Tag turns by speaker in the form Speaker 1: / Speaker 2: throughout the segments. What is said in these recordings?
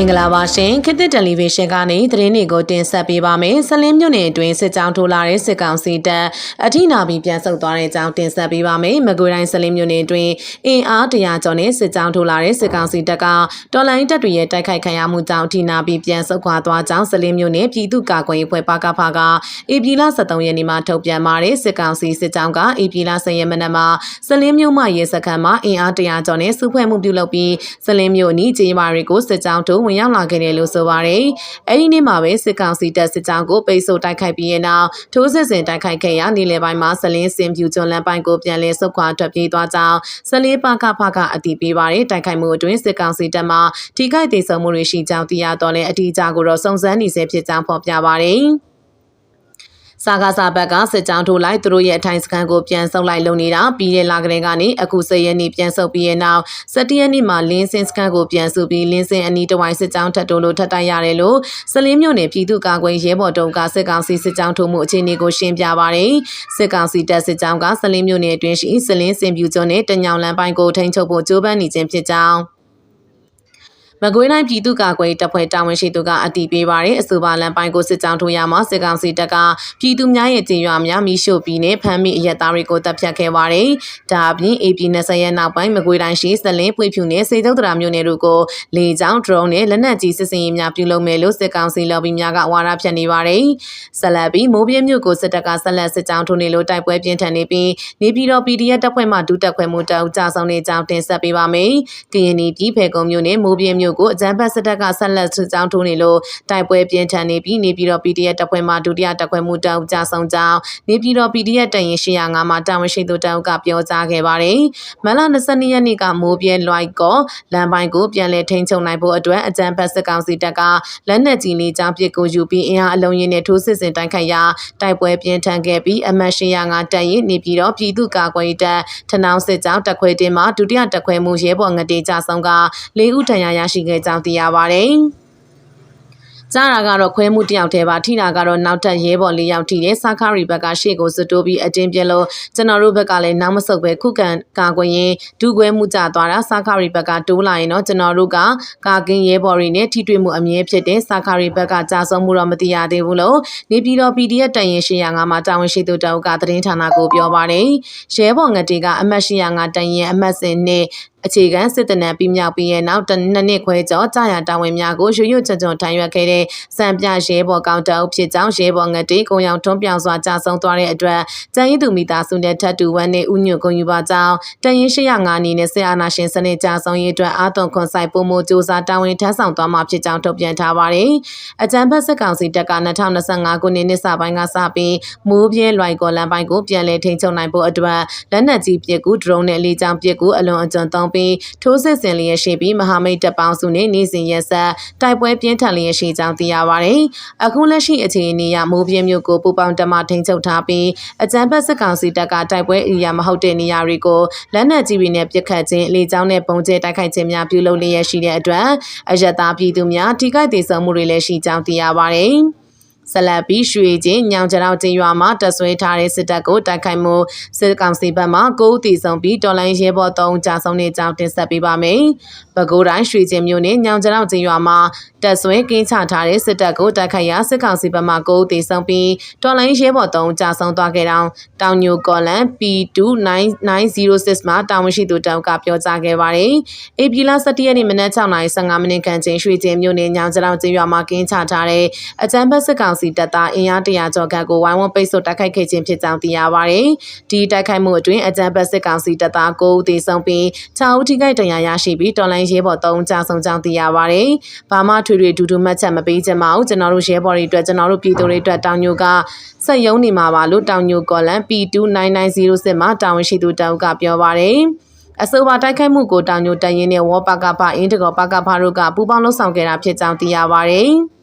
Speaker 1: င်္ဂလာပါရှင်ခေတ်သစ်တယ်လီဗီရှင်းကနေသတင်းတွေကိုတင်ဆက်ပေးပါမယ်ဆလင်းမြို့နယ်အတွင်းစစ်ကြောင်းထိုးလာတဲ့စစ်ကောင်စီတပ်အထိနာပြီးပြန်ဆုတ်သွားတဲ့အကြောင်းတင်ဆက်ပေးပါမယ်မကွေးတိုင်းဆလင်းမြို့နယ်အတွင်းအင်အားတရာကျော်နဲ့စစ်ကြောင်းထိုးလာတဲ့စစ်ကောင်စီတပ်ကတော်လိုင်းတပ်တွေရဲ့တိုက်ခိုက်ခံရမှုကြောင့်အထိနာပြီးပြန်ဆုတ်ခွာသွားကြောင်းဆလင်းမြို့နယ်ပြည်သူ့ကာကွယ်ရေးဖွဲ့ပါကဖကအေပြည်လ73ရက်နေ့မှာထုတ်ပြန်ပါတယ်စစ်ကောင်စီစစ်ကြောင်းကအေပြည်လ10ရက်မနက်မှာဆလင်းမြို့မှရဲစခန်းမှာအင်အားတရာကျော်နဲ့စုဖွဲ့မှုပြုလုပ်ပြီးဆလင်းမြို့အနီးကျေးရွာတွေကိုစစ်ကြောင်းထိုးဝင်ရောက်လာခဲ့တယ်လို့ဆိုပါတယ်။အဲဒီနေ့မှာပဲစစ်ကောင်စီတပ်စစ်ကြောင်းကိုပိတ်ဆို့တိုက်ခိုက်ပြီးတဲ့နောက်ထိုးစစ်ဆင်တိုက်ခိုက်ခဲ့ရာနေလယ်ပိုင်းမှာဆလင်းစင်ဖြူကျွန်းလမ်းပိုင်းကိုပြန်လည်ဆုတ်ခွာထွက်ပြေးသွားကြောင်းဆလင်းပကဖကအတည်ပြုပါတယ်။တိုက်ခိုက်မှုအတွင်းစစ်ကောင်စီတပ်မှထိခိုက်ဒေဆုံးမှုတွေရှိကြောင်းသိရတော့လဲအထူးကြကိုတော့စုံစမ်းနေဆဲဖြစ်ကြောင်းဖော်ပြပါတယ်။ စာကားစာဘက်ကစစ်ကြောင်းထိုးလိုက်သူတို့ရဲ့အထိုင်စခန်းကိုပြန်ဆုတ်လိုက်လုံနေတာပြီးတဲ့လကလေးကနေအခုစရက်နေ့ပြန်ဆုတ်ပြီးရဲ့နောက်စက်တရက်နေ့မှာလင်းစင်စခန်းကိုပြန်ဆုပ်ပြီးလင်းစင်အနီးတဝိုင်းစစ်ကြောင်းထပ်တိုးလို့ထပ်တိုက်ရတယ်လို့စလင်းမြို့နယ်ပြည်သူ့ကာကွယ်ရဲဘော်တုံးကစစ်ကောင်စီစစ်ကြောင်းထိုးမှုအခြေအနေကိုရှင်းပြပါတယ်စစ်ကောင်စီတပ်စစ်ကြောင်းကစလင်းမြို့နယ်အတွင်းရှိစလင်းစင်ပြူကျွန်းနဲ့တညောင်လမ်းပိုင်းကိုထိန်းချုပ်ဖို့ကြိုးပမ်းနေခြင်းဖြစ်ကြောင်း မကွေးတိုင်းပြည်သူ့ကာကွယ်တပ်ဖွဲ့တာဝန်ရှိသူကအတည်ပြုပါရတဲ့အဆိုပါလမ်းပိုင်းကိုစစ်ကြောင်းထိုးရမှာစစ်ကောင်စီတပ်ကပြည်သူများရဲ့ကြေးရွာများမိရှို့ပြီးနဲ့ဖမ်းမိအရက်သားတွေကိုတပ်ဖြတ်ခဲ့ပါတယ်။ဒါအပြင် AP 20ရက်နောက်ပိုင်းမကွေးတိုင်းရှိစလင်းဖွေဖြူနဲ့စေတုတ်တရာမြို့နယ်တို့ကိုလေကြောင်း drone နဲ့လက်နက်ကြီးစစ်စင်ရေးများပြုလုပ်မယ်လို့စစ်ကောင်စီလော်ဘီများကဝါဒဖြန့်နေပါတယ်။ဆက်လက်ပြီးမိုးပြင်းမြို့ကိုစစ်တပ်ကဆက်လက်စစ်ကြောင်းထိုးနေလို့တိုက်ပွဲပြင်းထန်နေပြီးနေပြည်တော် PDF တပ်ဖွဲ့မှဒုတပ်ခွဲမှုတောက်ကြဆောင်နေကြောင်းတင်ဆက်ပေးပါမယ်။ကရင်ပြည်ဖေကုံမြို့နယ်မိုးပြင်းမြို့ကိုအကြမ်းဖက်စစ်တပ်ကဆက်လက်စစ်ကြောင်းထိုးနေလို့တိုက်ပွဲပြင်းထန်နေပြီးနေပြည်တော် PDF တပ်ဖွဲ့မှဒုတိယတပ်ခွဲမှုတောက်ကြဆောင်ကြောင်းနေပြည်တော် PDF တရင်805မှာတာဝန်ရှိသူတောက်ကပြောကြားခဲ့ပါတယ်။မလ22ရက်နေ့ကမိုးပြဲလွိုက်ကောလမ်းပိုင်းကိုပြန်လည်ထိန်းချုပ်နိုင်ဖို့အတွက်အကြမ်းဖက်စစ်ကောင်စီတပ်ကလက်နက်ကြီးလေးကြားပစ်ကိုယူပြီးအင်အားအလုံးရင်းနဲ့ထိုးစစ်ဆင်တိုက်ခိုက်ရာတိုက်ပွဲပြင်းထန်ခဲ့ပြီးအမတ်805တပ်ရင်နေပြည်တော်ပြည်သူ့ကာကွယ်ရေးတပ်ထနောင်းစစ်ကြောင်းတပ်ခွဲတင်မှဒုတိယတပ်ခွဲမှုရဲဘော်ငတေကြဆောင်က၄ဦးထံရရရှိခဲ့ကြောင်းသိရပါတယ်။ကြားတာကတော့ခွဲမှုတယောက်တည်းပါထိတာကတော့နောက်ထပ်ရဲဘော်လေးယောက်ထိတယ်စာခရီဘက်ကရှေ့ကိုစွတိုးပြီးအတင်းပြလို့ကျွန်တော်တို့ဘက်ကလည်းနောက်မဆုတ်ပဲခုခံကာကွယ်ရင်ဒူးခွဲမှုကြသွားတာစာခရီဘက်ကတိုးလာရင်တော့ကျွန်တော်တို့ကကာကင်းရဲဘော်တွေနဲ့ထိတွေ့မှုအမြဲဖြစ်တဲ့စာခရီဘက်ကကြာဆုံးမှုတော့မသိရသေးဘူးလို့နေပြည်တော် PDF တရင်805မှာတာဝန်ရှိသူတအုပ်ကသတင်းဌာနကိုပြောပါတယ်ရဲဘော်ငတေကအမတ်805တရင်အမတ်စင်နဲ့အခြေခံစစ်တနံပြီးမြောက်ပြီးရဲ့နောက်တစ်နှစ်ခွဲကျော်ကြာရတာဝန်များကိုရွရွချွတ်ချွတ်ထမ်းရွက်ခဲ့တဲ့စံပြရဲဘော်ကောင်တအုပ်ဖြစ်ကြောင်းရဲဘော်ငတေးကိုရောင်ထွန်းပြောင်စွာကြာဆုံးသွားတဲ့အတွက်ကျန်းရည်သူမိသားစုနဲ့ထပ်တူဝမ်းနဲ့ဥညွတ်ဂုံယူပါကြောင်းတန်ရင်805အနေနဲ့ဆေအာနာရှင်စနစ်ကြာဆုံးရေးအတွက်အာသွန်ခွန်ဆိုင်ပုံမိုစူးစာတာဝန်ထမ်းဆောင်သွားမှာဖြစ်ကြောင်းထုတ်ပြန်ထားပါတယ်။အကြံဖက်စစ်ကောင်စီတပ်က2025ခုနှစ်နှစ်စပိုင်းကစပြီးမိုးပြဲလွိုင်ကော်လမ်းပိုင်းကိုပြန်လည်ထိန်းချုပ်နိုင်ဖို့အတွက်လက်နက်ကြီးပစ်ကူဒရုန်းနဲ့လေကြောင်းပစ်ကူအလွန်အကျွံသုံးပြီးထိုးစစ်ဆင်လျက်ရှိပြီးမဟာမိတ်တပ်ပေါင်းစုနဲ့နေစဉ်ရက်ဆက်တိုက်ပွဲပြင်းထန်လျက်ရှိကြောင်းသိရပါတယ်။အခုလက်ရှိအခြေအနေအရမိုးပြင်းမြို့ကိုပူပေါင်းတပ်မှထိန်းချုပ်ထားပြီးအကြမ်းဖက်စစ်ကောင်စီတပ်ကတိုက်ပွဲအရာမဟုတ်တဲ့နေရာတွေကိုလက်နက်ကြီးတွေနဲ့ပစ်ခတ်ခြင်းလေကြောင်းနဲ့ပုံကျဲတိုက်ခိုက်ခြင်းများပြုလုပ်လျက်ရှိတဲ့အတွက်အယက်သားပြည်သူများထိခိုက်ဒေဆုံးမှုတွေလည်းရှိကြောင်းသိရပါတယ်။ ဆလပ်ပြီးရွှေချင်းညောင်ကြရောက်ချင်းရွာမှာတပ်ဆွဲထားတဲ့စစ်တပ်ကိုတိုက်ခိုက်မှုစစ်ကောင်စီဘက်မှကိုးတီဆုံးပြီးတော်လိုင်းရဲဘော်၃ကြာဆုံးနေကြောင်းတင်ဆက်ပေးပါမယ်။ပဲခူးတိုင်းရွှေချင်းမြို့နယ်ညောင်ကြရောက်ချင်းရွာမှာတပ်ဆွဲကင်းချထားတဲ့စစ်တပ်ကိုတိုက်ခိုက်ရာစစ်ကောင်စီဘက်မှကိုးတီဆုံးပြီးတော်လိုင်းရဲဘော်၃ကြာဆုံးသွားခဲ့တောင်တောင်ညိုကော်လန် P2906 မှာတာဝန်ရှိသူတောက်ကပြောကြားခဲ့ပါတယ်။ဧပြီလ17ရက်နေ့မနက်6:15မိနစ်ခန့်ချင်းရွှေချင်းမြို့နယ်ညောင်ကြရောက်ချင်းရွာမှာကင်းချထားတဲ့အကြမ်းဖက်စစ်ကောင်စီတပ်သားအင်အားတရာကျော်ခန့်ကိုဝိုင်းဝန်းပိတ်ဆို့တိုက်ခိုက်ခဲ့ခြင်းဖြစ်ကြောင်းသိရပါတယ်။ဒီတိုက်ခိုက်မှုအတွင်းအကြမ်းဖက်စစ်ကောင်စီတပ်သား9ဦးသေဆုံးပြီး6ဦးထိခိုက်ဒဏ်ရာရရှိပြီးတော်လိုင်းရဲဘော်3ဦးကြာဆုံးကြောင်းသိရပါတယ်။ဘာမှထွေထွေဒူးဒူးမှတ်ချက်မပေးချင်ပါဘူးကျွန်တော်တို့ရဲဘော်တွေအတွက်ကျွန်တော်တို့ပြည်သူတွေအတွက်တောင်ညိုကစက်ယုံနေမှာပါလို့တောင်ညိုကော်လန် P2990 မှာတာဝန်ရှိသူတောက်ကပြောပါတယ်။အဆိုပါတိုက်ခိုက်မှုကိုတောင်ညိုတန်ရင်နဲ့ဝေါ်ပါကဖအင်းတကောပါကဖတို့ကပူးပေါင်းလှုပ်ဆောင်ခဲ့တာဖြစ်ကြောင်းသိရပါဗျ။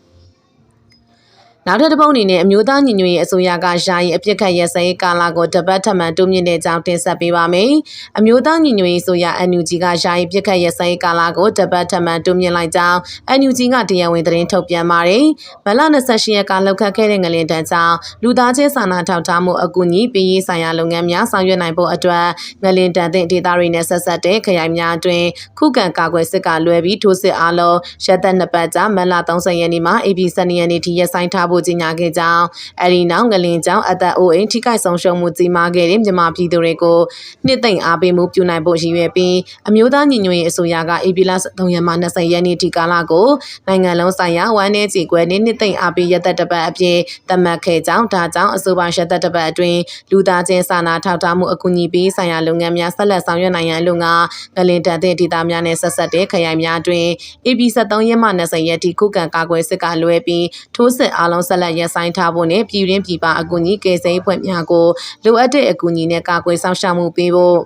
Speaker 1: နောက်ထပ်တစ်ပုတ်အနေနဲ့အမျိုးသားညီညွတ်ရေးအစိုးရကယာယီအပြစ်ခတ်ရစဲရေးကာလကိုတပတ်ထပ်မံတိုးမြင့်တဲ့အကြောင်းတင်ဆက်ပေးပါမယ်။အမျိုးသားညီညွတ်ရေးအစိုးရ NUG ကယာယီပြစ်ခတ်ရစဲရေးကာလကိုတပတ်ထပ်မံတိုးမြင့်လိုက်ကြောင်း NUG ကတရားဝင်သတင်းထုတ်ပြန်ပါတယ်။မလ28ရက်ကလောက်ခတ်ခဲ့တဲ့ငလင်တန်းကြောင့်လူသားချင်းစာနာထောက်ထားမှုအကူအညီပေးရေးဆိုင်ရာလုပ်ငန်းများဆောင်ရွက်နိုင်ဖို့အတွက်ငလင်တန်းတဲ့ဒေသတွေနဲ့ဆက်ဆက်တဲ့ခရိုင်များအတွင်းခုခံကာကွယ်စစ်ကလွဲပြီးထိုးစစ်အားလုံးရက်သက်နှစ်ပတ်ကြာမလ30ရက်နေ့မှာ AB 12ရက်နေ့ထိရက်ဆိုင်ထားဖို့ကြီးညာခဲ့ကြောင်းအဲဒီနောက်ငလင်ကြောင့်အသက်အိုးအိမ်ထိခိုက်ဆုံးရှုံးမှုကြီးမားခဲ့တဲ့မြန်မာပြည်သူတွေကိုနှစ်သိမ့်အားပေးမှုပြုနိုင်ဖို့ရည်ရွယ်ပြီးအမျိုးသားညီညွတ်ရေးအစိုးရက AB လ3ရက်မှ20ရက်နေ့ထိကာလကိုနိုင်ငံလုံးဆိုင်ရာဝမ်းနည်းကြေကွဲနဲ့နှစ်သိမ့်အားပေးရက်သက်တစ်ပတ်အပြင်သတ်မှတ်ခဲ့ကြောင်းဒါကြောင့်အဆိုပါရက်သက်တစ်ပတ်အတွင်းလူသားချင်းစာနာထောက်ထားမှုအကူအညီပေးဆိုင်ရာလုပ်ငန်းများဆက်လက်ဆောင်ရွက်နိုင်ရန်လုံငါငလင်တန်တဲ့ဒေသများနဲ့ဆက်ဆက်တဲ့ခရိုင်များတွင် AB 73ရက်မှ20ရက်ထိခုခံကာကွယ်စစ်ကလွဲပြီးထိုးစစ်အားလုံးဆက်လက်ရပ်ဆိုင်းထားဖို့နဲ့ပြည်ရင်းပြည်ပအကူအညီကယ်ဆယ်ရေးဖွဲ့များကိုလိုအပ်တဲ့အကူအညီနဲ့ကာကွယ်ဆောင်ရှောက်မှုပေးဖို့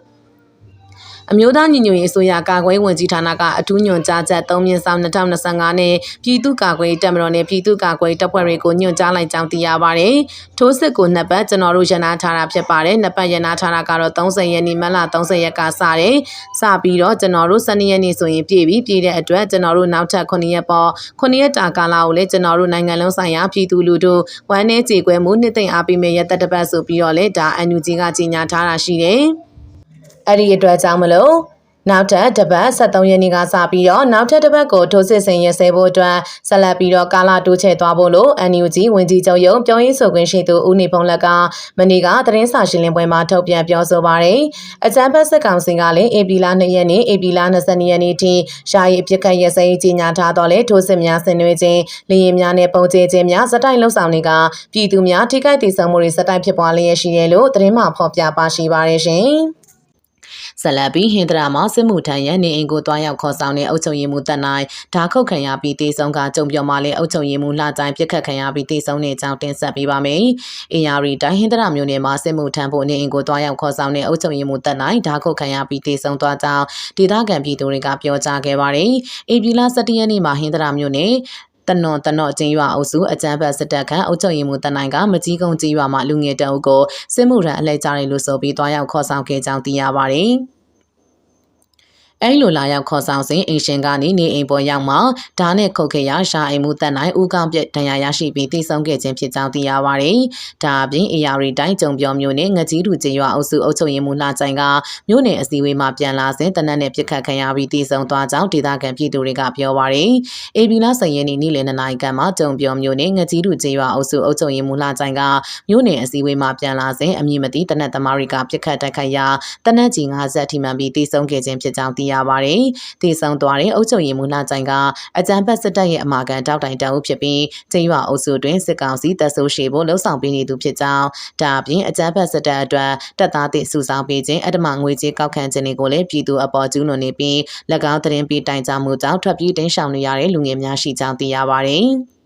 Speaker 1: အမျိုးသားညီညွတ်ရေးအစိုးရကာကွယ်ဝင်ကြီးဌာနကအထူးညွှန်ကြားချက်3မြင့်ဆောင်2025နဲ့ပြည်သူ့ကာကွယ်တပ်မတော်နဲ့ပြည်သူ့ကာကွယ်တပ်ဖွဲ့တွေကိုညွှန်ကြားလိုက်ကြောင်းသိရပါတယ်။ထိုးစစ်ကိုနှစ်ပတ်ကျွန်တော်တို့ရန်နာထားတာဖြစ်ပါတယ်။နှစ်ပတ်ရန်နာထားတာကတော့30ရက်နေ့မတ်လ30ရက်ကစတယ်။စပြီးတော့ကျွန်တော်တို့12ရက်နေ့ဆိုရင်ပြည်ပြီးပြည်တဲ့အတွက်ကျွန်တော်တို့နောက်ထပ်9ရက်ပေါ်9ရက်တာကာလကိုလည်းကျွန်တော်တို့နိုင်ငံလုံးဆိုင်ရာပြည်သူလူထုဝမ်းနည်းကြေကွဲမှုနှစ်သိမ့်အားပေးမဲ့ရသက်တပတ်ဆိုပြီးတော့လေဒါ NUG ကကြီးညာထားတာရှိတယ်။ အဲ့ဒီအတွက်ကြောင့်မလို့နောက်ထပ်တစ်ပတ်73ရက်နေ့ကစပြီးတော့နောက်ထပ်တစ်ပတ်ကိုထိုးစစ်ဆင်ရစဲဖို့အတွက်ဆက်လက်ပြီးတော့ကာလာတိုးချဲ့သွားဖို့လို့ NUG ဝင်ကြီးချုပ်ရုံပြောရေးဆိုခွင့်ရှိသူဦးနေဖုံးလက်ကမနေ့ကသတင်းစာရှင်းလင်းပွဲမှာထုတ်ပြန်ပြောဆိုပါတယ်။အကြမ်းဖက်စစ်ကောင်စီကလည်း AP လ2ရက်နေ့ AP လ22ရက်နေ့ထိယာယီအပြစ်ခတ်ရစဲကြီးညာထားတော့လေထိုးစစ်များဆင်နွှဲခြင်းလေရင်များနဲ့ပုံကျဲခြင်းများစတိုက်လှုပ်ဆောင်တွေကပြည်သူများထိခိုက်ဒေဆုံးမှုတွေစတိုက်ဖြစ်ပွားလျက်ရှိတယ်လို့သတင်းမှဖော်ပြပါရှိပါတယ်ရှင်။ ဆက်လက်ပြီးဟင်္ဒရာမှာစစ်မှုထမ်းရန်နေအိမ်ကိုတွားရောက်ခေါ်ဆောင်တဲ့အုပ်ချုပ်ရေးမှူးတပ်နိုင်ဓာခုတ်ခံရပြီးတေဆုံးကကြုံပြော်မှလည်းအုပ်ချုပ်ရေးမှူးလှကြိုင်ပြစ်ခတ်ခံရပြီးတေဆုံးတဲ့အကြောင်းတင်ဆက်ပေးပါမယ်။အင်ယာရီတိုင်းဟင်္ဒရာမြို့နယ်မှာစစ်မှုထမ်းဖို့နေအိမ်ကိုတွားရောက်ခေါ်ဆောင်တဲ့အုပ်ချုပ်ရေးမှူးတပ်နိုင်ဓာခုတ်ခံရပြီးတေဆုံးသွားကြောင်းဒေသခံပြည်သူတွေကပြောကြားခဲ့ပါတယ်။အေပြည်လာ17ရက်နေ့မှာဟင်္ဒရာမြို့နယ် တနွန်တနော့ချင်းရွာအုပ်စုအကြမ်းဖက်စစ်တပ်ကအုပ်ချုပ်ရေးမှူးတနိုင်ကမကြီးကုန်းကြီးရွာမှာလူငယ်တအုပ်ကိုစစ်မှုထမ်းအလဲကျတယ်လို့ဆိုပြီးတွားရောက်ခေါ်ဆောင်ခဲ့ကြောင်းသိရပါတယ်။ အဲ့လိုလာရောက်ခေါ်ဆောင်စဉ်အင်ရှင်ကနေနေအိမ်ပေါ်ရောက်မှဓာတ်နဲ့ခုတ်ခဲ့ရရှာအိမ်မှုတက်နိုင်ဦးကောင်းပြဒဏ်ရာရရှိပြီးတိဆုံးခဲ့ခြင်းဖြစ်ကြောင်းသိရပါတယ်။ဒါအပြင်အေယာရီတိုင်းကြုံပြောမျိုးနဲ့ငကြီးတူကျေးရွာအုပ်စုအုပ်ချုပ်ရေးမှူးလှကြိုင်ကမြို့နယ်အစည်းအဝေးမှာပြန်လာစဉ်တနက်နဲ့ပြစ်ခတ်ခံရပြီးတိဆုံးသွားကြောင်းဒေသခံပြည်သူတွေကပြောပါတယ်။ AB လဆယ်ရက်နေ့နေ့လယ်2နာရီခန့်မှာကြုံပြောမျိုးနဲ့ငကြီးတူကျေးရွာအုပ်စုအုပ်ချုပ်ရေးမှူးလှကြိုင်ကမြို့နယ်အစည်းအဝေးမှာပြန်လာစဉ်အမည်မသိတနက်သမားတွေကပြစ်ခတ်တိုက်ခိုက်ရာတနက်ကြီး50ထိမှန်ပြီးတိဆုံးခဲ့ခြင်းဖြစ်ကြောင်းသိရပါတယ်။တည်ဆုံသွားတဲ့အုပ်ချုပ်ရေးမှူးလာကြိုင်ကအကြံပတ်စစ်တပ်ရဲ့အမာခံတောက်တိုင်တအုပ်ဖြစ်ပြီးကျင်းရွာအုပ်စုတွင်စစ်ကောင်စီတပ်ဆိုးရှိဖို့လှုံ့ဆော်ပေးနေသူဖြစ်ကြောင်းဒါအပြင်အကြံပတ်စစ်တပ်အတွက်တပ်သားသည့်စုဆောင်ပေးခြင်းအတ္တမငွေကြေးကောက်ခံခြင်းတွေကိုလည်းပြည်သူအပေါ်ကျူးလွန်နေပြီး၎င်းသတင်းပေးတိုင်ကြားမှုကြောင့်ထွက်ပြေးတင်းရှောင်နေရတဲ့လူငယ်များရှိကြောင်းသိရပါတယ်။